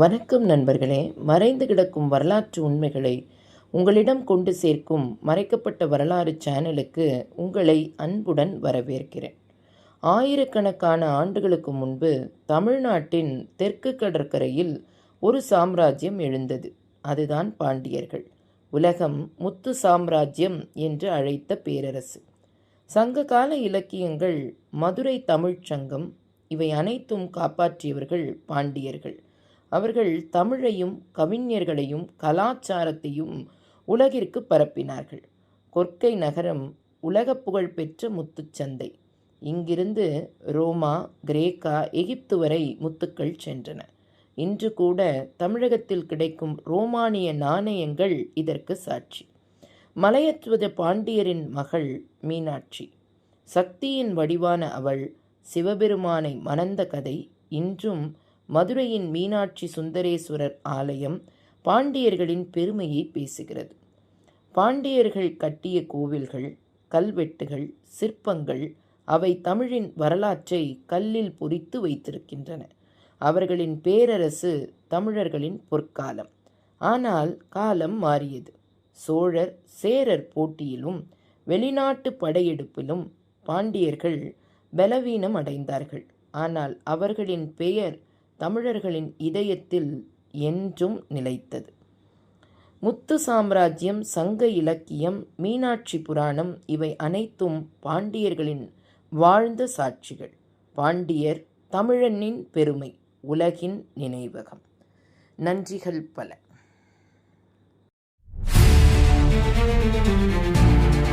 வணக்கம் நண்பர்களே மறைந்து கிடக்கும் வரலாற்று உண்மைகளை உங்களிடம் கொண்டு சேர்க்கும் மறைக்கப்பட்ட வரலாறு சேனலுக்கு உங்களை அன்புடன் வரவேற்கிறேன். ஆயிரக்கணக்கான ஆண்டுகளுக்கு முன்பு தமிழ்நாட்டின் தெற்கு கடற்கரையில் ஒரு சாம்ராஜ்யம் எழுந்தது. அதுதான் பாண்டியர்கள். உலகம் முத்து சாம்ராஜ்யம் என்று அழைத்த பேரரசு. சங்ககால இலக்கியங்கள் மதுரை தமிழ்ச் சங்கம் இவை அனைத்தும் காப்பாற்றியவர்கள் பாண்டியர்கள். அவர்கள் தமிழையும் கவிஞர்களையும் கலாச்சாரத்தையும் உலகிற்கு பரப்பினார்கள். கொற்கை நகரம் உலக புகழ் பெற்ற முத்துச்சந்தை இங்கிருந்து ரோமா கிரேக்கா எகிப்து வரை முத்துக்கள் சென்றன. இன்று கூட தமிழகத்தில் கிடைக்கும் ரோமானிய நாணயங்கள் இதற்கு சாட்சி. மலையத்துவத பாண்டியரின் மகள் மீனாட்சி. சக்தியின் வடிவான அவள் சிவபெருமானை மணந்த கதை இன்றும் மதுரையின் மீனாட்சி சுந்தரேஸ்வரர் ஆலயம் பாண்டியர்களின் பெருமையை பேசுகிறது. பாண்டியர்கள் கட்டிய கோவில்கள் கல்வெட்டுகள் சிற்பங்கள் அவை தமிழின் வரலாற்றை கல்லில் பொறித்து வைத்திருக்கின்றன. அவர்களின் பேரரசு தமிழர்களின் பொற்காலம். ஆனால் காலம் மாறியது. சோழர் சேரர் போட்டியிலும் வெளிநாட்டு படையெடுப்பிலும் பாண்டியர்கள் பலவீனம் அடைந்தார்கள் ஆனால் அவர்களின் பெயர் தமிழர்களின் இதயத்தில் என்றும் நிலைத்தது. முத்து சாம்ராஜ்யம் சங்க இலக்கியம் மீனாட்சி புராணம் இவை அனைத்தும் பாண்டியர்களின் வாழ்ந்த சாட்சிகள். பாண்டியர் தமிழனின் பெருமை உலகின் நினைவகம். நன்றிகள் பல.